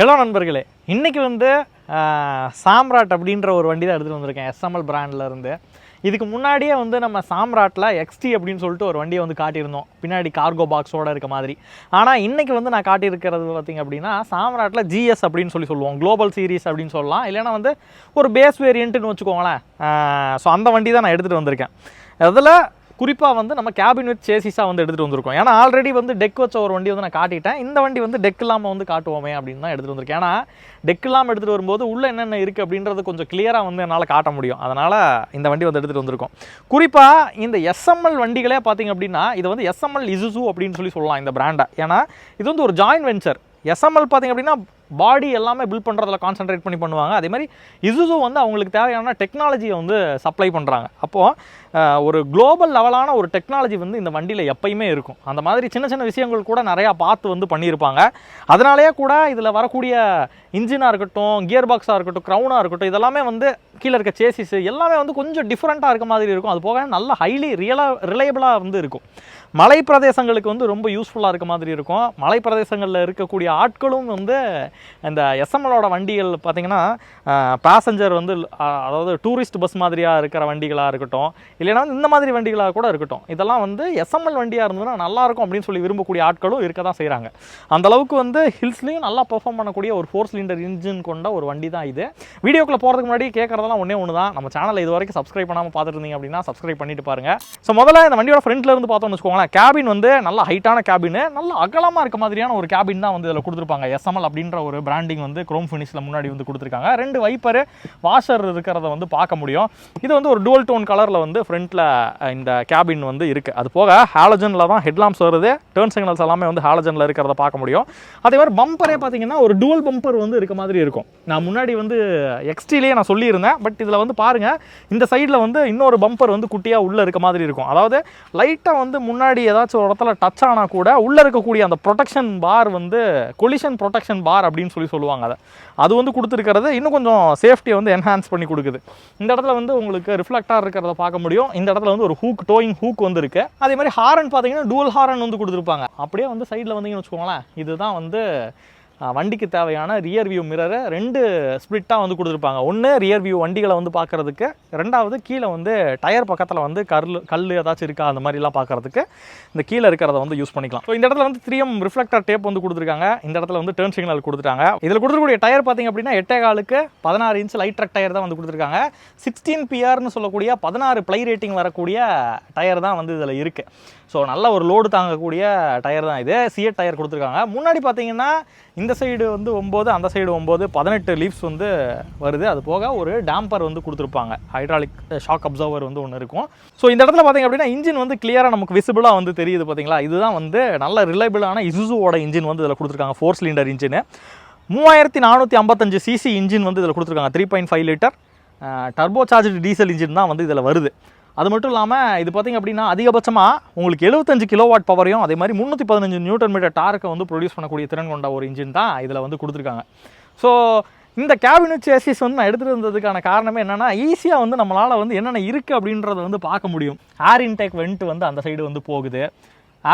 Hello நண்பர்களே. இன்றைக்கி வந்து சாம்ராட் அப்படின்ற ஒரு வண்டி தான் எடுத்துகிட்டு வந்திருக்கேன். எஸ்எம்எல் பிராண்டில் இருந்து. இதுக்கு முன்னாடியே வந்து நம்ம சாம்ராட்டில் எக்ஸ்டி அப்படின்னு சொல்லிட்டு ஒரு வண்டியை வந்து காட்டியிருந்தோம். பின்னாடி கார்கோ பாக்ஸோடு இருக்க மாதிரி. ஆனால் இன்றைக்கி வந்து நான் காட்டியிருக்கிறது பார்த்திங்க அப்படின்னா சாம்ராட்டில் ஜிஎஸ் அப்படின்னு சொல்லி சொல்லுவோம். குளோபல் சீரிஸ் அப்படின்னு சொல்லலாம். இல்லைன்னா வந்து ஒரு பேஸ் வேரியண்ட்டுன்னு வச்சுக்கோங்களேன். ஸோ அந்த வண்டி தான் நான் எடுத்துகிட்டு வந்திருக்கேன். அதில் குறிப்பாக வந்து நம்ம கேபின் வித் சேசிஸாக வந்து எடுத்துகிட்டு வந்திருக்கோம். ஏன்னா ஆல்ரெடி வந்து டெக் வச்ச ஒரு வண்டி வந்து நான் காட்டிட்டேன். இந்த வண்டி வந்து டெக் இல்லாமல் வந்து காட்டுவோமே அப்படின்னு தான் எடுத்துகிட்டு வந்திருக்கேன். ஏன்னா டெக் இல்லாமல் எடுத்துகிட்டு வரும்போது உள்ளே என்னென்ன இருக்குது அப்படின்றது கொஞ்சம் கிளியராக வந்து என்னால் காட்ட முடியும். அதனால் இந்த வண்டி வந்து எடுத்துகிட்டு வந்திருக்கோம். குறிப்பாக இந்த எஸ்எம்எல் வண்டிகளே பார்த்தீங்க அப்படின்னா இது வந்து எஸ்எம்எல் இசுசு அப்படின்னு சொல்லி சொல்லலாம் இந்த பிராண்டை ஏன்னா இது வந்து ஒரு ஜாயின் வெஞ்சர் எஸ்எம்எல் பார்த்தீங்க அப்படின்னா பாடி எல்லாமே பில்ட் பண்ணுறதுல கான்சென்ட்ரேட் பண்ணி பண்ணுவாங்க. அதே மாதிரி இசுசு வந்து அவங்களுக்கு தேவையான டெக்னாலஜியை வந்து சப்ளை பண்ணுறாங்க அப்போது ஒரு குளோபல் லெவலான ஒரு டெக்னாலஜி வந்து இந்த வண்டியில் எப்பயுமே இருக்கும். அந்த மாதிரி சின்ன சின்ன விஷயங்கள் கூட நிறையா பார்த்து வந்து பண்ணியிருப்பாங்க. அதனாலேயே கூட இதில் வரக்கூடிய இன்ஜினாக இருக்கட்டும் கியர் பாக்ஸாக இருக்கட்டும் க்ரௌனாக இருக்கட்டும் இதெல்லாமே வந்து கீழே இருக்க சேசிஸ் எல்லாமே வந்து கொஞ்சம் டிஃப்ரெண்ட்டாக இருக்க மாதிரி இருக்கும். அது போக நல்ல ஹைலி ரியலாக ரிலையபிளாக வந்து இருக்கும். மலை பிரதேசங்களுக்கு வந்து ரொம்ப யூஸ்ஃபுல்லாக இருக்க மாதிரி இருக்கும். மலை பிரதேசங்களில் இருக்கக்கூடிய ஆட்களும் வந்து இந்த எஸ்எம்எலோட வண்டிகள் பார்த்திங்கன்னா பேசஞ்சர் வந்து அதாவது டூரிஸ்ட் பஸ் மாதிரியாக இருக்கிற வண்டிகளாக இருக்கட்டும் இல்லைன்னா இந்த மாதிரி வண்டிகளாக கூட இருக்கட்டும். இதெல்லாம் வந்து எஸ்எம்எல் வண்டியாக இருந்ததுன்னா நல்லா இருக்கும் அப்படின்னு சொல்லி விரும்பக்கூடிய ஆட்களும் இருக்க தான் செய்கிறாங்க அந்தளவுக்கு வந்து ஹில்ஸ்லையும் நல்லா பெர்ஃபார்ம் பண்ணக்கூடிய ஒரு ஃபோர் சிலிண்டர் இன்ஜின் கொண்ட ஒரு வண்டி தான் இது. வீடியோக்குள்ளே போகிறதுக்கு முன்னாடி கேட்குறதெல்லாம் ஒன்றே ஒன்று தான் நம்ம சேனலை இது வரைக்கும் சப்ஸ்கிரைப் பண்ணாமல் பார்த்துருந்தீங்க அப்படின்னா சப்ஸ்கிரைப் பண்ணிட்டு பாருங்க. ஸோ முதல்ல இந்த வண்டியோட ஃப்ரண்ட்லேருந்து பார்த்தோம்னு வச்சுக்கோங்களேன். கேபின் வந்து நல்ல ஹைட்டான கேபின் நல்ல அகலமாக இருக்க மாதிரியான ஒரு கேபின் தான் வந்து இதில் கொடுத்துருப்பாங்க. எஸ்எம்எல் அப்படின்ற ஒரு பிராண்டிங் வந்து குரோம் ஃபினிஷில் முன்னாடி வந்து கொடுத்துருக்காங்க. ரெண்டு வைப்பர் வாஷர் இருக்கிறத வந்து பார்க்க முடியும். இது வந்து ஒரு டுவல் டோன் கலரில் வந்து ஃப்ரண்ட்டில் இந்த கேபின் வந்து இருக்குது அது போக ஹாலஜனில் தான் ஹெட்லாம்ஸ் வருது. டேர்ன் சிக்னல்ஸ் எல்லாமே வந்து ஹாலஜனில் இருக்கிறத பார்க்க முடியும். அதே மாதிரி பம்பரே பார்த்தீங்கன்னா ஒரு டுவல் பம்பர் வந்து இருக்க மாதிரி இருக்கும். நான் முன்னாடி வந்து எக்ஸ்டிலேயே நான் சொல்லியிருந்தேன். பட் இதில் வந்து பாருங்கள் இந்த சைடில் வந்து இன்னொரு பம்பர் வந்து குட்டியாக உள்ளே இருக்க மாதிரி இருக்கும். அதாவது லைட்டாக வந்து முன்னாடி ஏதாச்சும் ஒரு இடத்துல டச் ஆனால் கூட உள்ளே இருக்கக்கூடிய அந்த ப்ரொடெக்ஷன் பார் வந்து கொலிஷன் ப்ரொடெக்ஷன் பார் அப்படின்னு சொல்லி சொல்லுவாங்க அதை. அது வந்து கொடுத்துருக்கிறது இன்னும் கொஞ்சம் சேஃப்டியை வந்து என்ஹான்ஸ் பண்ணி கொடுக்குது. இந்த இடத்துல வந்து உங்களுக்கு ரிஃப்ளெக்டாக இருக்கிறத பார்க்க முடியும். இந்த இடத்துல வந்து ஒரு ஹூக் டோயிங் ஹூக் வந்து இருக்கு. அதே மாதிரி ஹாரன் பார்த்தீங்கன்னா டூல் ஹாரன் வந்து கொடுத்துருப்பாங்க. அப்படியே வந்து சைடில் வந்தீங்கன்னு வச்சுக்கோங்களேன். இதுதான் வந்து வண்டிக்கு தேவையான ரியர் வியூ மிரரை ரெண்டு ஸ்ப்ளிட்டாக வந்து கொடுத்துருப்பாங்க. ஒன்று ரியர் வியூ வண்டிகளை வந்து பார்க்கறதுக்கு ரெண்டாவது கீழே வந்து டயர் பக்கத்தில் வந்து கல் கல் ஏதாச்சும் இருக்கா அந்த மாதிரிலாம் பார்க்கறதுக்கு இந்த கீழே இருக்கிறத வந்து யூஸ் பண்ணிக்கலாம். ஸோ இந்த இடத்துல வந்து த்ரீ எம் ரிஃப்ளெக்டர் டேப் வந்து கொடுத்துருக்காங்க. இந்த இடத்துல வந்து டேர்ன் சிக்னல் கொடுத்துட்டாங்க இதில் கொடுத்துருக்கூடிய டயர் பார்த்தீங்க அப்படின்னா எட்டே காலுக்கு பதினாறு இன்ச் லைட் ட்ரக் டயர் தான் வந்து கொடுத்துருக்காங்க. சிக்ஸ்டீன் பிஆர்னு சொல்லக்கூடிய பதினாறு ப்ளை ரேட்டிங் வரக்கூடிய டயர் தான் வந்து இதில் இருக்குது ஸோ நல்ல ஒரு லோடு தாங்கக்கூடிய டயர் தான் இது. சிஎட் டயர் கொடுத்துருக்காங்க. முன்னாடி பார்த்தீங்கன்னா இந்த சைடு வந்து ஒம்பது அந்த சைடு ஒம்பது பதினெட்டு லீவ்ஸ் வந்து வருது. அது போக ஒரு டேம்பர் வந்து கொடுத்துருப்பாங்க. ஹைட்ராலிக் ஷாக் அப்சர்வர் வந்து ஒன்று இருக்கும். ஸோ இந்த இடத்துல பார்த்தீங்க அப்படின்னா இன்ஜின் வந்து கிளியராக நமக்கு விசிபிளாக வந்து தெரியுது பார்த்தீங்களா? இதுதான் வந்து நல்ல ரிலேபிளான இசுசுவோட இன்ஜின் வந்து இதில் கொடுத்துருக்காங்க. ஃபோர் சிலிண்டர் இன்ஜின் மூவாயிரத்தி நானூற்றி ஐம்பத்தஞ்சு சிசி இன்ஜின் வந்து இதில் கொடுத்துருக்காங்க. Three point five litre turbo charge diesel engine தான் வந்து இதில் வருது. அது மட்டும் இல்லாமல் இது பார்த்திங்க அப்படின்னா அதிகபட்சமாக உங்களுக்கு எழுபத்தஞ்சு கிலோவாட் பவரையும் அதே மாதிரி முந்நூற்றி பதினஞ்சு நியூட்டன் மீட்டர் டார்க்கை வந்து ப்ரொடியூஸ் பண்ணக்கூடிய திறன் கொண்ட ஒரு இன்ஜின் தான் இதில் வந்து கொடுத்துருக்காங்க. ஸோ இந்த கேபினட் சேசிஸ் வந்து நான் எடுத்துகிட்டு வந்ததுக்கான காரணமே என்னென்னா ஈஸியாக வந்து நம்மளால் வந்து என்னென்ன இருக்குது அப்படின்றத வந்து பார்க்க முடியும். ஏர் இன்டேக் வெண்ட் வந்து அந்த சைடு வந்து போகுது.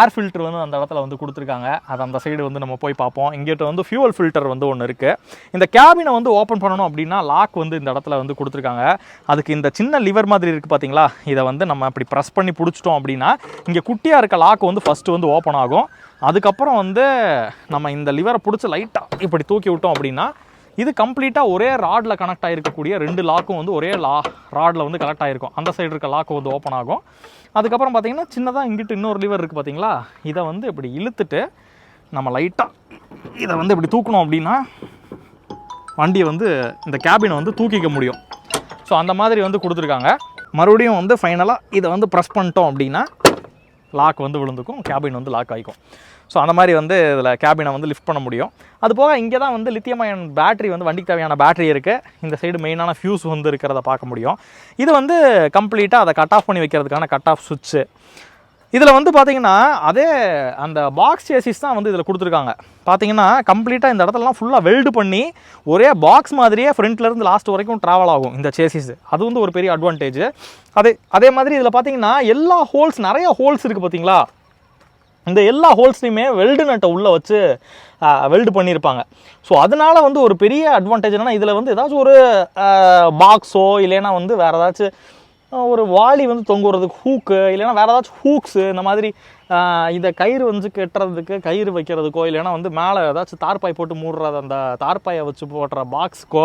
ஏர் ஃபில்டர் வந்து அந்த இடத்துல வந்து கொடுத்துருக்காங்க. அது அந்த சைடு வந்து நம்ம போய் பார்ப்போம். இங்கிட்ட வந்து ஃபியூவல் ஃபில்டர் வந்து ஒன்று இருக்குது இந்த கேபினை வந்து ஓப்பன் பண்ணணும் அப்படின்னா லாக் வந்து இந்த இடத்துல வந்து கொடுத்துருக்காங்க. அதுக்கு இந்த சின்ன லிவர் மாதிரி இருக்குது பார்த்தீங்களா இதை வந்து நம்ம அப்படி ப்ரெஸ் பண்ணி பிடிச்சிட்டோம் அப்படின்னா இங்கே குட்டியாக இருக்க லாக் வந்து ஃபஸ்ட்டு வந்து ஓப்பன் ஆகும். அதுக்கப்புறம் வந்து நம்ம இந்த லிவரை பிடிச்சி லைட்டாக இப்படி தூக்கி விட்டோம் அப்படின்னா இது கம்ப்ளீட்டாக ஒரே ராடில் கனெக்ட் ஆகிருக்கக்கூடிய ரெண்டு லாக்கும் வந்து ஒரே லா ராடில் வந்து கனெக்ட் ஆகிருக்கும் அந்த சைடு இருக்க லாக்கு வந்து ஓப்பன் ஆகும். அதுக்கப்புறம் பார்த்தீங்கன்னா சின்னதாக இங்கிட்டு இன்னொரு லிவர் இருக்குது பார்த்தீங்களா இதை வந்து இப்படி இழுத்துட்டு நம்ம லைட்டாக இதை வந்து இப்படி தூக்கணும் அப்படின்னா வண்டியை வந்து இந்த கேபினை வந்து தூக்கிக்க முடியும். ஸோ அந்த மாதிரி வந்து கொடுத்துருக்காங்க. மறுபடியும் வந்து ஃபைனலாக இதை வந்து ப்ரெஸ் பண்ணிட்டோம் அப்படின்னா லாக் வந்து விழுந்துக்கும் கேபின் வந்து லாக் ஆகிக்கும். ஸோ அந்த மாதிரி வந்து இதில் கேபினை வந்து லிஃப்ட் பண்ண முடியும். அது போக இங்கே தான் வந்து லித்தியம் அயன் பேட்டரி வந்து வண்டிக்கு தேவையான பேட்டரி இருக்குது இந்த சைடு மெயினான ஃபியூஸ் வந்து இருக்கிறத பார்க்க முடியும். இது வந்து கம்ப்ளீட்டாக அதை கட் ஆஃப் பண்ணி வைக்கிறதுக்கான கட் ஆஃப் சுவிட்சு இதில் வந்து பார்த்தீங்கன்னா அதே அந்த பாக்ஸ் சேசிஸ் தான் வந்து இதில் கொடுத்துருக்காங்க. பார்த்தீங்கன்னா கம்ப்ளீட்டாக இந்த இடத்துலலாம் ஃபுல்லாக வெல்டு பண்ணி ஒரே பாக்ஸ் மாதிரியே ஃப்ரண்ட்லேருந்து லாஸ்ட் வரைக்கும் ட்ராவல் ஆகும் இந்த சேசிஸ் அது வந்து ஒரு பெரிய அட்வான்டேஜ் அதே அதே மாதிரி இதில் பார்த்தீங்கன்னா எல்லா ஹோல்ஸ் நிறைய ஹோல்ஸ் இருக்குது பார்த்தீங்களா இந்த எல்லா ஹோல்ஸ்லையுமே வெல்டு நட்டை உள்ளே வச்சு வெல்டு பண்ணியிருப்பாங்க. ஸோ அதனால வந்து ஒரு பெரிய அட்வான்டேஜ் என்னன்னா இதில் வந்து ஏதாச்சும் ஒரு பாக்ஸோ இல்லைன்னா வந்து வேறு ஏதாச்சும் ஒரு வாளி வந்து தொங்குறதுக்கு ஹூக்கு இல்லைன்னா வேறு ஏதாச்சும் ஹூக்ஸு இந்த மாதிரி இதை கயிறு வந்து கட்டுறதுக்கு கயிறு வைக்கிறதுக்கோ இல்லைன்னா வந்து மேலே ஏதாச்சும் தார்பாய் போட்டு மூடுறது அந்த தார்பாயை வச்சு போடுற பாக்ஸுக்கோ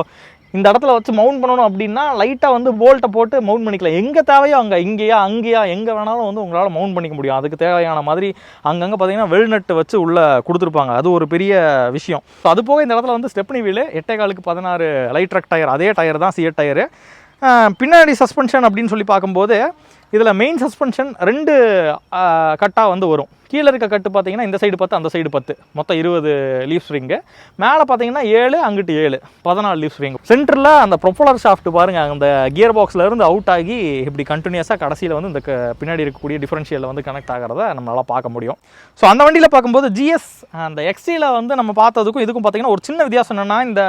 இந்த இடத்துல வச்சு மவுண்ட் பண்ணணும் அப்படின்னா லைட்டாக வந்து போல்ட்டை போட்டு மவுண்ட் பண்ணிக்கலாம். எங்கே தேவையோ அங்கே இங்கேயா அங்கேயா எங்கே வேணாலும் வந்து உங்களால் மவுண்ட் பண்ணிக்க முடியும். அதுக்கு தேவையான மாதிரி அங்கங்கே பார்த்தீங்கன்னா வெல்நட்டு வச்சு உள்ளே கொடுத்துருப்பாங்க. அது ஒரு பெரிய விஷயம். ஸோ அது போக இந்த இடத்துல வந்து ஸ்டெப்னி வீலு எட்டே காலுக்கு பதினாறு லைட் ட்ரக் டயர் அதே டயர் தான் சிஎட் டயரு பின்னாடி சஸ்பென்ஷன் அப்படின்னு சொல்லி பார்க்கும்போது இதில் மெயின் சஸ்பென்ஷன் ரெண்டு கட்டாக வந்து வரும். கீழே இருக்க கட்டு பார்த்தீங்கன்னா இந்த சைடு பத்து அந்த சைடு பத்து. மொத்தம் இருபது லீஃப் ஸ்ப்ரிங்கு மேலே பார்த்தீங்கன்னா ஏழு அங்கிட்டு ஏழு. பதினாலு லீஃப் ஸ்ப்ரிங் சென்டரில் அந்த ப்ரொஃபலர் ஷாஃப்ட் பாருங்கள் அந்த கியர் பாக்ஸில் இருந்து அவுட் ஆகி இப்படி கண்டினியூஸாக கடைசியில் வந்து இந்த பின்னாடி இருக்கக்கூடிய டிஃபரன்ஷியலில் வந்து கனெக்ட் ஆகிறத நம்மளால் பார்க்க முடியும். ஸோ அந்த வண்டியில் பார்க்கும்போது ஜிஎஸ் அந்த எக்ஸியில் வந்து நம்ம பார்த்ததுக்கும் இதுக்கும் பார்த்தீங்கன்னா ஒரு சின்ன வித்தியாசம் என்னென்னா இந்த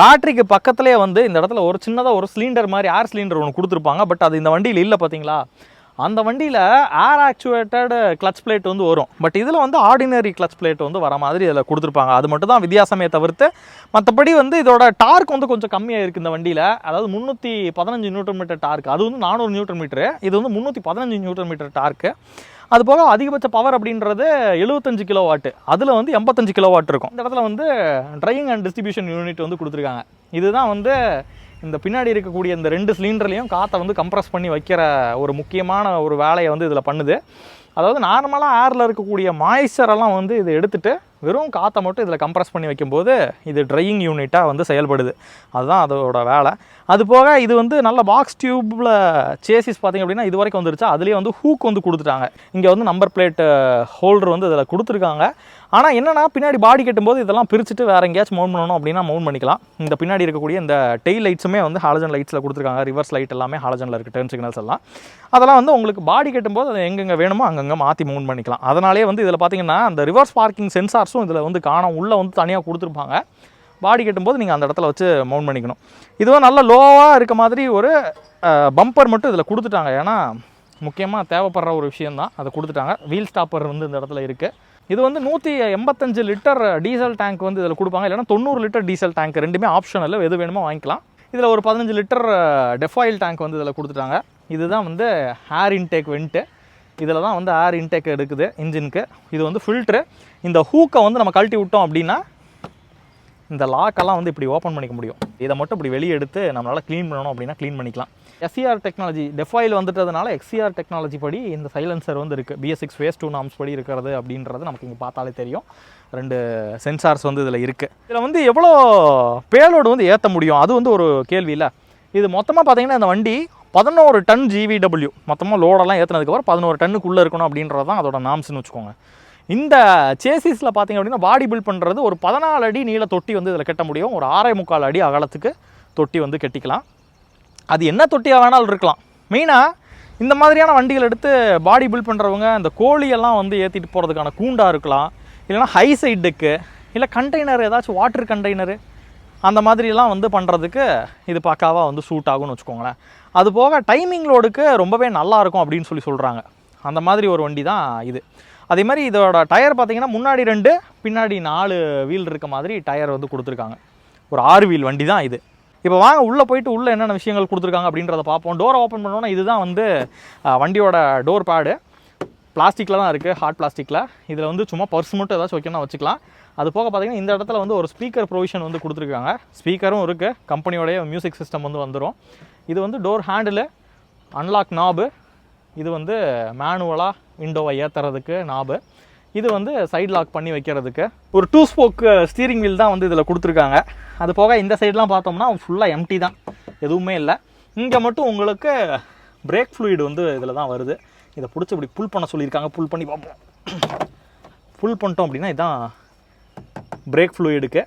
பேட்டரிக்கு பக்கத்துலேயே வந்து இந்த இடத்துல ஒரு சின்னதாக ஒரு சிலிண்டர் மாதிரி ஏர் சிலிண்டர் ஒன்று கொடுத்துருப்பாங்க. பட் அது இந்த வண்டியில் இல்லை பார்த்தீங்களா? அந்த வண்டியில் ஏர் ஆக்சுவேட்டட் கிளச் பிளேட் வந்து வரும். பட் இதில் வந்து ஆர்டினரி கிளச் பிளேட் வந்து வர மாதிரி இதில் கொடுத்துருப்பாங்க. அது மட்டும் தான் வித்தியாசமே தவிர்த்து மற்றபடி வந்து இதோட டார்க் வந்து கொஞ்சம் கம்மியாக இருக்குது இந்த வண்டியில். அதாவது முந்நூற்றி பதினஞ்சு நியூட்டன் மீட்டர் டார்க் அது வந்து நானூறு நியூட்டன் மீட்டரு. இது வந்து முந்நூற்றி பதினஞ்சு நியூட்டன் மீட்டர் டார்க்கு அது போக அதிகபட்ச பவர் அப்படின்றது எழுபத்தஞ்சு கிலோ வாட்டு அதில் வந்து எண்பத்தஞ்சு கிலோ வாட் இருக்கும். இந்த இடத்துல வந்து ட்ரைவிங் அண்ட் டிஸ்ட்ரிபியூஷன் யூனிட் வந்து கொடுத்துருக்காங்க. இதுதான் வந்து இந்த பின்னாடி இருக்கக்கூடிய இந்த ரெண்டு சிலிண்டர்லேயும் காற்றை வந்து கம்ப்ரஸ் பண்ணி வைக்கிற ஒரு முக்கியமான ஒரு வேலையை வந்து இதில் பண்ணுது. அதாவது நார்மலாக ஏரில் இருக்கக்கூடிய மாய்ச்சரெல்லாம் வந்து இதை எடுத்துகிட்டு வெறும் காற்றை மட்டும் இதில் கம்ப்ரஸ் பண்ணி வைக்கும்போது இது ட்ரையிங் யூனிட்டாக வந்து செயல்படுது. அதுதான் அதோட வேலை. அது போக இது வந்து நல்ல பாக்ஸ் டியூப்பில் சேசிஸ் பார்த்தீங்க அப்படின்னா இது வரைக்கும் வந்துருச்சு. அதுலேயே வந்து ஹூக் வந்து கொடுத்துட்டாங்க. இங்கே வந்து நம்பர் பிளேட் ஹோல்டர் வந்து இதில் கொடுத்துருக்காங்க. ஆனால் என்னென்னா பின்னாடி பாடி கட்டும்போது இதெல்லாம் பிரிச்சுட்டு வேறு எங்கேயாச்சும் மவுண்ட் பண்ணணும் அப்படின்னா மவுண்ட் பண்ணிக்கலாம். இந்த பின்னாடி இருக்கக்கூடிய இந்த டெய்ல் லைட்ஸுமே வந்து ஹாலஜன் லைட்ஸில் கொடுத்துருக்காங்க. ரிவர்ஸ் லைட் எல்லாமே ஹாலஜனில் இருக்குது டர்ன் சிக்னல்ஸ் எல்லாம். அதெல்லாம் வந்து உங்களுக்கு பாடி கட்டும்போது அதை எங்கெங்கே வேணுமோ அங்கங்கே மாற்றி மவுண்ட் பண்ணிக்கலாம். அதனாலே வந்து இதில் பார்த்தீங்கன்னா அந்த ரிவர்ஸ் பார்க்கிங் சென்சார் சென்சார்ஸும் இதில் வந்து காணும். உள்ளே வந்து தனியாக கொடுத்துருப்பாங்க. பாடி கட்டும்போது நீங்கள் அந்த இடத்துல வச்சு மவுண்ட் பண்ணிக்கணும். இதுவும் நல்ல லோவாக இருக்க மாதிரி ஒரு பம்பர் மட்டும் இதில் கொடுத்துட்டாங்க. ஏன்னா முக்கியமாக தேவைப்படுற ஒரு விஷயந்தான் அதை கொடுத்துட்டாங்க. வீல் ஸ்டாப்பர் வந்து இந்த இடத்துல இருக்குது இது வந்து நூற்றி எண்பத்தஞ்சு லிட்டர் டீசல் டேங்க் வந்து இதில் கொடுப்பாங்க. இல்லைன்னா தொண்ணூறு லிட்டர் டீசல் டேங்க் ரெண்டுமே ஆப்ஷனல் எது வேணுமோ வாங்கிக்கலாம். இதில் ஒரு பதினஞ்சு லிட்டர் டெஃபாயில் டேங்க் வந்து இதில் கொடுத்துட்டாங்க. இதுதான் வந்து ஹேர் இன்டேக் வெண்ட்டு இதில் தான் வந்து ஏர் இன்டேக் எடுக்குது இன்ஜினுக்கு இது வந்து ஃபில்ட்ரு இந்த ஹூக்கை வந்து நம்ம கழட்டி விட்டோம் அப்படின்னா இந்த லாக்கெல்லாம் வந்து இப்படி ஓப்பன் பண்ணிக்க முடியும். இதை மட்டும் இப்படி வெளியே எடுத்து நம்மளால் க்ளீன் பண்ணணும் அப்படின்னா க்ளீன் பண்ணிக்கலாம். எஸ்சிஆர் டெக்னாலஜி டெஃபாயில் வந்துட்டதுனால எக்ஸ்சிஆர் டெக்னாலஜி படி இந்த சைலன்சர் வந்து இருக்குது BS six phase two norms படி இருக்கிறது அப்படின்றது நமக்கு இங்கே பார்த்தாலே தெரியும். ரெண்டு சென்சார்ஸ் வந்து இதில் இருக்குது இதில் வந்து எவ்வளோ பேலோடு வந்து ஏற்ற முடியும்? அது வந்து ஒரு கேள்வி இல்லை. இது மொத்தமாக பார்த்தீங்கன்னா இந்த வண்டி பதினோரு டன் ஜிவிடபிள்யூ மொத்தமாக லோடெல்லாம் ஏற்றினதுக்கப்புறம் பதினோரு டன்னுக்குள்ளே இருக்கணும் அப்படின்றது தான் அதோட நாம்ஸ்னு வச்சுக்கோங்க. இந்த சேசிஸில் பார்த்தீங்க அப்படின்னா பாடி பில்ட் பண்ணுறது ஒரு பதினாலு அடி நீள தொட்டி வந்து இதில் கட்ட முடியும். ஒரு ஆறே முக்கால் அடி அகலத்துக்கு தொட்டி வந்து கட்டிக்கலாம். அது என்ன தொட்டியாக வேணாலும் இருக்கலாம். மெயினாக இந்த மாதிரியான வண்டிகள் எடுத்து பாடி பில்ட் பண்ணுறவங்க இந்த கோழியெல்லாம் வந்து ஏற்றிட்டு போகிறதுக்கான கூண்டாக இருக்கலாம். இல்லைன்னா ஹை சைட் டெக்கு இல்லை கண்டெய்னர் ஏதாச்சும் வாட்டர் கண்டெய்னரு அந்த மாதிரிலாம் வந்து பண்ணுறதுக்கு இது பக்காவாக வந்து சூட் ஆகும்னு வச்சுக்கோங்களேன். அது போக டைமிங் லோடுக்கு ரொம்பவே நல்லா இருக்கும் அப்படின்னு சொல்லி சொல்கிறாங்க அந்த மாதிரி ஒரு வண்டி தான் இது. அதே மாதிரி இதோட டயர் பார்த்தீங்கன்னா முன்னாடி ரெண்டு பின்னாடி நாலு வீல் இருக்க மாதிரி டயர் வந்து கொடுத்துருக்காங்க. ஒரு ஆறு வீல் வண்டி தான் இது. இப்போ வாங்க உள்ளே போயிட்டு உள்ளே என்னென்ன விஷயங்கள் கொடுத்துருக்காங்க அப்படின்றத பார்ப்போம். டோரை ஓப்பன் பண்ணோன்னா இதுதான் வந்து வண்டியோட டோர் பேடு பிளாஸ்டிக்கில் தான் இருக்குது ஹார்ட் பிளாஸ்டிக்கில் இதில் வந்து சும்மா பர்ஸ் மட்டும் ஏதாச்சும் வைக்கணும்னா வச்சுக்கலாம். அது போக பார்த்தீங்கன்னா இந்த இடத்துல வந்து ஒரு ஸ்பீக்கர் ப்ரொவிஷன் வந்து கொடுத்துருக்காங்க. ஸ்பீக்கரும் இருக்குது கம்பெனியோடைய மியூசிக் சிஸ்டம் வந்து வந்துடும் இது வந்து டோர் ஹேண்டிலு அன்லாக் நாபு இது வந்து மேனுவலாக விண்டோவை ஏற்றுறதுக்கு நாபு இது வந்து சைடு லாக் பண்ணி வைக்கிறதுக்கு. ஒரு டூ ஸ்போக் ஸ்டீரிங் வீல் தான் வந்து இதில் கொடுத்துருக்காங்க. அது போக இந்த சைட்லாம் பார்த்தோம்னா ஃபுல்லாக எம்டி தான். எதுவுமே இல்லை. இங்கே மட்டும் உங்களுக்கு பிரேக் ஃப்ளூயிடு வந்து இதில் தான் வருது. இதை பிடிச்சி இப்படி புல் பண்ண சொல்லியிருக்காங்க. புல் பண்ணி பார்ப்போம். புல் பண்ணிட்டோம் அப்படின்னா இதான் பிரேக் ஃப்ளூயிடுக்கு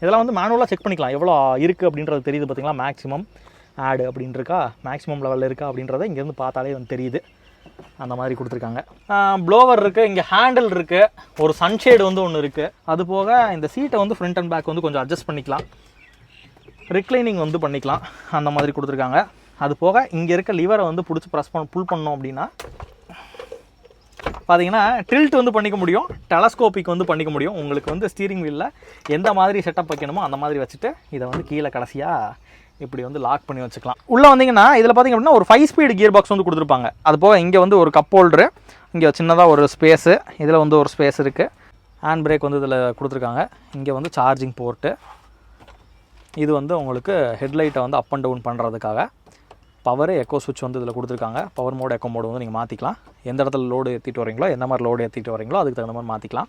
இதெல்லாம் வந்து மேனுவலாக செக் பண்ணிக்கலாம். எவ்வளோ இருக்குது அப்படின்றது தெரியுது பார்த்திங்களா மேக்ஸிமம் ஆடு அப்படின்னு இருக்கா? மேக்ஸிமம் லெவலில் இருக்கா அப்படின்றத இங்கேருந்து பார்த்தாலே வந்து தெரியுது. அந்த மாதிரி கொடுத்துருக்காங்க. ப்ளோவர் இருக்குது இங்கே ஹேண்டில் இருக்குது ஒரு சன்ஷேடு வந்து ஒன்று இருக்குது அது போக இந்த சீட்டை வந்து ஃப்ரண்ட் அண்ட் பேக் வந்து கொஞ்சம் அட்ஜஸ்ட் பண்ணிக்கலாம். ரிக்ளைனிங் வந்து பண்ணிக்கலாம். அந்த மாதிரி கொடுத்துருக்காங்க. அது போக இங்கே இருக்க லிவரை வந்து பிடிச்சி ப்ரெஸ் பண்ண புல் பண்ணோம் அப்படின்னா பார்த்தீங்கன்னா டில்ட் வந்து பண்ணிக்க முடியும் டெலஸ்கோப்பிக் வந்து பண்ணிக்க முடியும். உங்களுக்கு வந்து ஸ்டீரிங் வீலில் எந்த மாதிரி செட்டப் வைக்கணுமோ அந்த மாதிரி வச்சுட்டு இதை வந்து கீழே கடைசியாக இப்படி வந்து லாக் பண்ணி வச்சுக்கலாம். உள்ளே வந்தீங்கன்னா இதில் பார்த்தீங்க அப்படின்னா ஒரு ஃபைவ் ஸ்பீடு கியர் பாக்ஸ் வந்து கொடுத்துருப்பாங்க. அது போக இங்கே வந்து ஒரு கப் ஹோல்டரு இங்கே சின்னதாக ஒரு ஸ்பேஸு இதில் வந்து ஒரு ஸ்பேஸ் இருக்குது ஹேண்ட் பிரேக் வந்து இதில் கொடுத்துருக்காங்க. இங்கே வந்து சார்ஜிங் போர்ட்டு இது வந்து உங்களுக்கு ஹெட்லைட்டை வந்து அப் அண்ட் டவுன் பண்ணுறதுக்காக பவர் எக்கோ சுவிட்ச் வந்து இதில் கொடுத்துருக்காங்க. பவர் மோடு எக்கோ மோடு வந்து நீங்கள் மாற்றிக்கலாம் எந்த இடத்துல லோடு ஏற்றிட்டு வரீங்களோ எந்த மாதிரி லோடு ஏற்றிட்டு வரீங்களோ அதுக்கு தகுந்த மாதிரி மாற்றிக்கலாம்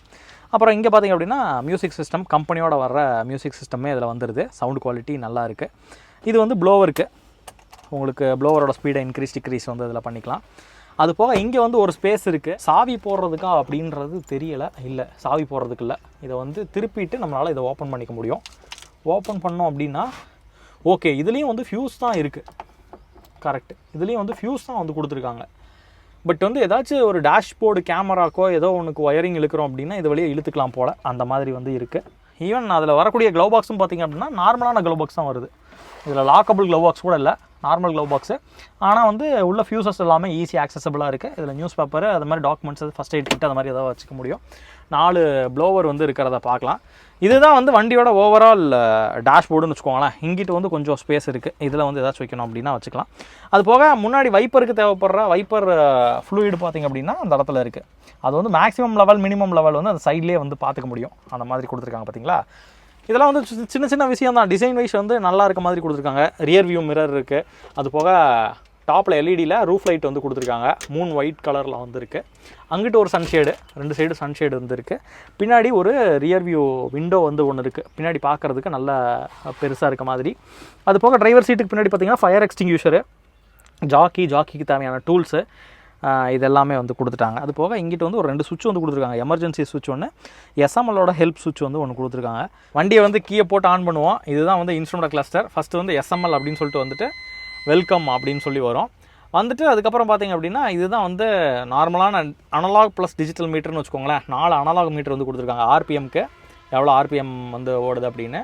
அப்புறம் இங்கே பார்த்தீங்க அப்படின்னா மியூசிக் சிஸ்டம் கம்பெனியோட வர்ற மியூசிக் சிஸ்டமே இதில் வந்துடுது சவுண்ட் குவாலிட்டி நல்லா இருக்குது இது வந்து ப்ளோவருக்கு உங்களுக்கு ப்ளோவரோட ஸ்பீடை இன்க்ரீஸ் டிக்ரீஸ் வந்து இதில் பண்ணிக்கலாம். அது போக இங்கே வந்து ஒரு ஸ்பேஸ் இருக்குது சாவி போடுறதுக்கா அப்படின்றது தெரியலை. இல்லை சாவி போடுறதுக்கு இல்லை. இதை வந்து திருப்பிட்டு நம்மளால் இதை ஓப்பன் பண்ணிக்க முடியும். ஓப்பன் பண்ணோம் அப்படின்னா ஓகே இதுலேயும் வந்து ஃபியூஸ் தான் இருக்குது கரெக்ட் இதுலேயும் வந்து ஃபியூஸ் தான் வந்து கொடுத்துருக்காங்க. பட் வந்து ஏதாச்சும் ஒரு டேஷ்போர்டு கேமராக்கோ ஏதோ ஒன்றுக்கு ஒயரிங் இழுக்கிறோம் அப்படின்னா இது வழியே இழுத்துக்கலாம் போல். அந்த மாதிரி வந்து இருக்குது ஈவன் அதில் வரக்கூடிய க்ளவ் பாக்ஸும் பார்த்தீங்க அப்படின்னா நார்மலான க்ளவ் பாக்ஸ் தான் வருது. இதில் லாக்கபிள் க்ளவ் பாக்ஸ் கூட இல்லை நார்மல் க்ளவ் பாக்ஸு ஆனால் வந்து உள்ள ஃபியூசஸ் எல்லாமே ஈஸி ஆக்சசபிளாக இருக்குது இதில் நியூஸ் பேப்பர் அது மாதிரி டாக்குமெண்ட்ஸ் ஃபஸ்ட் எய்ட் கிட் அது மாதிரி ஏதாவது வச்சுக்க முடியும். நாலு ப்ளோவர் வந்து இருக்கிறத பார்க்கலாம். இதுதான் வந்து வண்டியோட ஓவரால் டேஷ்போர்டுன்னு வச்சுக்கோங்களேன். இங்கிட்டு வந்து கொஞ்சம் ஸ்பேஸ் இருக்குது இதில் வந்து ஏதாச்சும் வைக்கணும் அப்படின்னா வச்சுக்கலாம். அது போக முன்னாடி வைப்பருக்கு தேவைப்படுற வைப்பர் ஃப்ளூயிடு பார்த்திங்க அப்படின்னா அந்த இடத்துல இருக்குது அது வந்து மேக்ஸிமம் லெவல் மினிமம் லெவல் வந்து அந்த சைட்லேயே வந்து பார்த்துக்க முடியும். அந்த மாதிரி கொடுத்துருக்காங்க பார்த்தீங்களா? இதெல்லாம் வந்து சின்ன சின்ன விஷயம் தான் டிசைன் வைஸ் வந்து நல்லா இருக்க மாதிரி கொடுத்துருக்காங்க. ரியர் வியூ மிரர் இருக்குது அது போக டாப்பில் எல்இடியில் ரூஃப் லைட் வந்து கொடுத்துருக்காங்க. மூணு ஒயிட் கலரில் வந்துருக்கு அங்கிட்டு ஒரு சன்ஷேடு ரெண்டு சைடு சன்ஷேடு வந்துருக்கு பின்னாடி ஒரு ரியர் வியூ விண்டோ வந்து ஒன்று இருக்குது பின்னாடி பார்க்குறதுக்கு நல்ல பெருசாக இருக்க மாதிரி. அது போக டிரைவர் சீட்டுக்கு பின்னாடி பார்த்தீங்கன்னா ஃபயர் எக்ஸ்டிங்யூஷரு ஜாக்கி ஜாக்கிக்கு தேவையான டூல்ஸு இதெல்லாமே வந்து கொடுத்துட்டாங்க. அது போக இங்கிட்டு வந்து ஒரு ரெண்டு சுவிட்ச் வந்து கொடுத்துருக்காங்க. எமர்ஜென்சி சுவிட்ச் ஒன்று எஸ்எம்எல்லோட ஹெல்ப் சுவிட்ச் வந்து ஒன்று கொடுத்துருக்காங்க. வண்டியை வந்து கீயை போட்டு ஆன் பண்ணுவோம். இதுதான் வந்து இன்ஸ்ட்ருமெண்ட் கிளஸ்டர் ஃபஸ்ட்டு வந்து எஸ்எம்எல் அப்படின்னு சொல்லிட்டு வந்துட்டு வெல்கம் அப்படின்னு சொல்லி வரும். வந்துட்டு அதுக்கப்புறம் பார்த்தீங்க அப்படின்னா இதுதான் வந்து நார்மலான அனலாக் ப்ளஸ் டிஜிட்டல் மீட்டர்னு வச்சுக்கோங்களேன். நாலு அனலாக் மீட்டர் வந்து கொடுத்துருக்காங்க. ஆர்பிஎம்க்கு எவ்வளோ ஆர்பிஎம் வந்து ஓடுது அப்படின்னு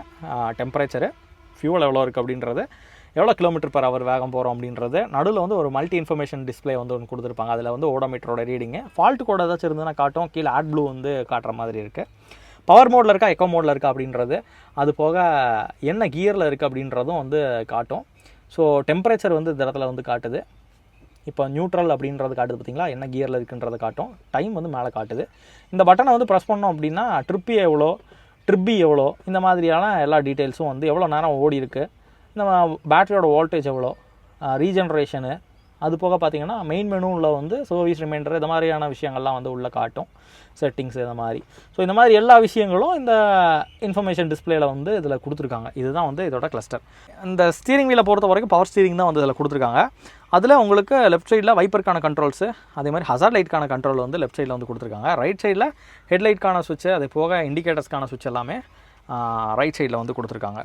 டெம்பரேச்சரு ஃபியூவல் எவ்வளோ இருக்குது அப்படின்றது. எவ்வளோ கிலோமீட்டர் பர் அவர் வேகம் போகிறோம் அப்படின்றது நடுவில் வந்து ஒரு மல்டி இன்ஃபர்மேஷன் டிஸ்ப்ளே வந்து ஒன்று கொடுத்துருப்பாங்க. அதில் வந்து ஓடோமீட்டரோட ரீடிங்கு ஃபால்ட் கோட் ஏதாச்சும் இருந்ததுன்னா காட்டும். கீழே ஆட் ப்ளூ வந்து காட்டுற மாதிரி இருக்குது பவர் மோடில் இருக்கா எக்கோ மோடில் இருக்கா அப்படின்றது அது போக என்ன கியரில் இருக்குது அப்படின்றதும் வந்து காட்டும். ஸோ டெம்பரேச்சர் வந்து இந்த இடத்துல வந்து காட்டுது. இப்போ நியூட்ரல் அப்படின்றது காட்டுது பார்த்தீங்களா என்ன கியரில் இருக்குன்றதை காட்டும். டைம் வந்து மேலே காட்டுது. இந்த பட்டனை வந்து ப்ரெஸ் பண்ணோம் அப்படின்னா ட்ரிப்பி எவ்வளோ ட்ரிப்பி எவ்வளோ இந்த மாதிரியான எல்லா டீட்டெயில்ஸும் வந்து எவ்வளோ நேரம் ஓடி இருக்குது நம்ம பேட்டரியோட வோல்டேஜ் எவ்வளோ? ரீஜென்ரேஷனு அது போக பார்த்தீங்கன்னா மெயின் மெனுவில் வந்து சர்வீஸ் ரிமைண்டர் இந்த மாதிரியான விஷயங்கள்லாம் வந்து உள்ளே காட்டும். செட்டிங்ஸ் இந்த மாதிரி. ஸோ இந்த மாதிரி எல்லா விஷயங்களும் இந்த இன்ஃபர்மேஷன் டிஸ்பிளேல வந்து இதில் கொடுத்துருக்காங்க. இதுதான் வந்து இதோட கிளஸ்டர் இந்த ஸ்டீரிங் வீலை பொறுத்த வரைக்கும் பவர் ஸ்டீரிங் தான் வந்து இதில் கொடுத்துருக்காங்க. அதில் உங்களுக்கு லெஃப்ட் சைடில் வைப்பருக்கான கண்ட்ரோல்ஸு அதே மாதிரி ஹசார் லைட்க்கான கண்ட்ரோல் வந்து லெஃப்ட் சைடில் வந்து கொடுத்துருக்காங்க. ரைட் சைடில் ஹெட்லைட்க்கான சுவிட்சு அது போக இண்டிகேட்டர்ஸ்க்கான சுவிட்ச் எல்லாமே ரைட் சைடில் வந்து கொடுத்துருக்காங்க.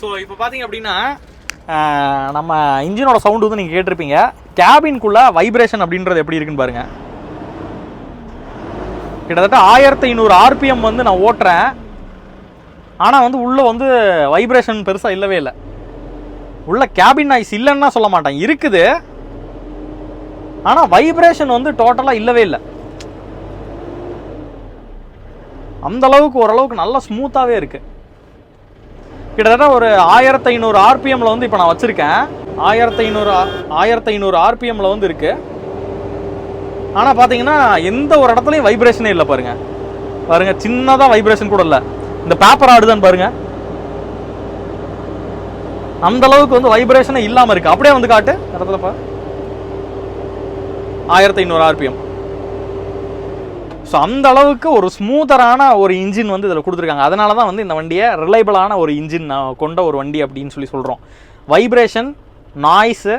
ஸோ இப்போ பார்த்தீங்க அப்படின்னா நம்ம இன்ஜினோட சவுண்டு வந்து நீங்கள் கேட்டிருப்பீங்க. கேபின்குள்ளே வைப்ரேஷன் அப்படின்றது எப்படி இருக்குன்னு பாருங்கள் கிட்டத்தட்ட ஆயிரத்தி ஐநூறு ஆர்பிஎம் வந்து நான் ஓட்டுறேன். ஆனால் வந்து உள்ளே வந்து வைப்ரேஷன் பெருசாக இல்லவே இல்லை. உள்ள கேபின் நாய்ஸ் இல்லைன்னா சொல்ல மாட்டேன். இருக்குது. ஆனால் வைப்ரேஷன் வந்து டோட்டலாக இல்லவே இல்லை. அந்த அளவுக்கு ஓரளவுக்கு நல்லா ஸ்மூத்தாகவே இருக்குது கிட்டத்தட்ட ஒரு ஆயிரத்தி ஐநூறு ஆர்பிஎம்ல வந்து இப்போ நான் வச்சுருக்கேன். ஆயிரத்தி ஐநூறு ஆயிரத்தி ஐநூறு ஆர்பிஎம்ல வந்து இருக்கு. ஆனால் பார்த்தீங்கன்னா எந்த ஒரு இடத்துலையும் வைப்ரேஷனே இல்லை பாருங்க. பாருங்க சின்னதாக வைப்ரேஷன் கூட இல்லை. இந்த பேப்பர் ஆடுதான் பாருங்க. அந்த அளவுக்கு வந்து வைப்ரேஷனே இல்லாமல் இருக்கு. அப்படியே வந்து காட்டு. இடத்துல பா ஆயிரத்தி ஐநூறு ஆர்பிஎம். ஸோ அந்த அளவுக்கு ஒரு ஸ்மூத்தரான ஒரு இன்ஜின் வந்து இதில் கொடுத்துருக்காங்க. அதனால தான் வந்து இந்த வண்டியை ரிலையபிளான ஒரு இன்ஜின் கொண்ட ஒரு வண்டி அப்படின்னு சொல்லி சொல்கிறோம் வைப்ரேஷன் நாய்ஸு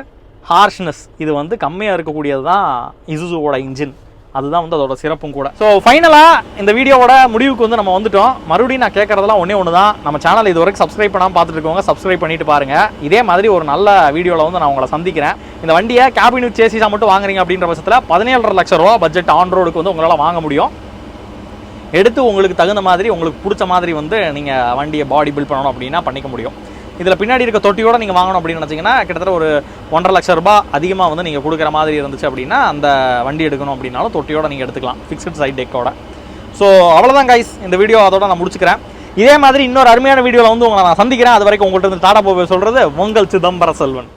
ஹார்ஷ்னஸ் இது வந்து கம்மியாக இருக்கக்கூடியது தான் இசுசுவோட இன்ஜின் அதுதான் வந்து அதோட சிறப்பும் கூட. ஸோ ஃபைனலாக இந்த வீடியோவோட முடிவுக்கு வந்து நம்ம வந்துட்டோம். மறுபடியும் நான் கேட்குறதெல்லாம் ஒன்றே ஒன்று தான் நம்ம சேனல் இது வரைக்கும் சப்ஸ்கிரைப் பண்ணாமல் பார்த்துட்டு இருக்கவங்க சப்ஸ்கிரைப் பண்ணிட்டு பாருங்கள் இதே மாதிரி ஒரு நல்ல வீடியோவில் வந்து நான் உங்களை சந்திக்கிறேன். இந்த வண்டியை கேபின் வித் சேசிஸாக மட்டும் வாங்குறீங்க அப்படின்ற பட்சத்தில் பதினேழரை லட்சம் ரூபா பட்ஜெட் ஆன் ரோடுக்கு வந்து உங்களால் வாங்க முடியும். எடுத்து உங்களுக்கு தகுந்த மாதிரி உங்களுக்கு பிடிச்ச மாதிரி வந்து நீங்கள் வண்டியை பாடி பில்ட் பண்ணணும் அப்படின்னா பண்ணிக்க முடியும். இதில் பின்னாடி இருக்க தொட்டியோட நீங்கள் வாங்கணும் அப்படின்னு நினச்சிங்கன்னா கிட்டத்தட்ட ஒரு ஒன்றரை லட்சம் ரூபாய் அதிகமாக வந்து நீங்கள் கொடுக்குற மாதிரி இருந்துச்சு அப்படின்னா அந்த வண்டி எடுக்கணும் அப்படின்னாலும் தொட்டியோட நீங்கள் எடுத்துக்கலாம். ஃபிக்ஸ்ட் சைட் டெக்கோட ஸோ அவ்வளோதான் கைஸ் இந்த வீடியோ அதோட நான் முடிச்சுக்கிறேன். இதே மாதிரி இன்னொரு அருமையான வீடியோவில் வந்து உங்களை நான் சந்திக்கிறேன். அது வரைக்கும் உங்கள்கிட்ட இருந்து டாடா போய் சொல்கிறது உங்கள் சிதம்பர செல்வன்.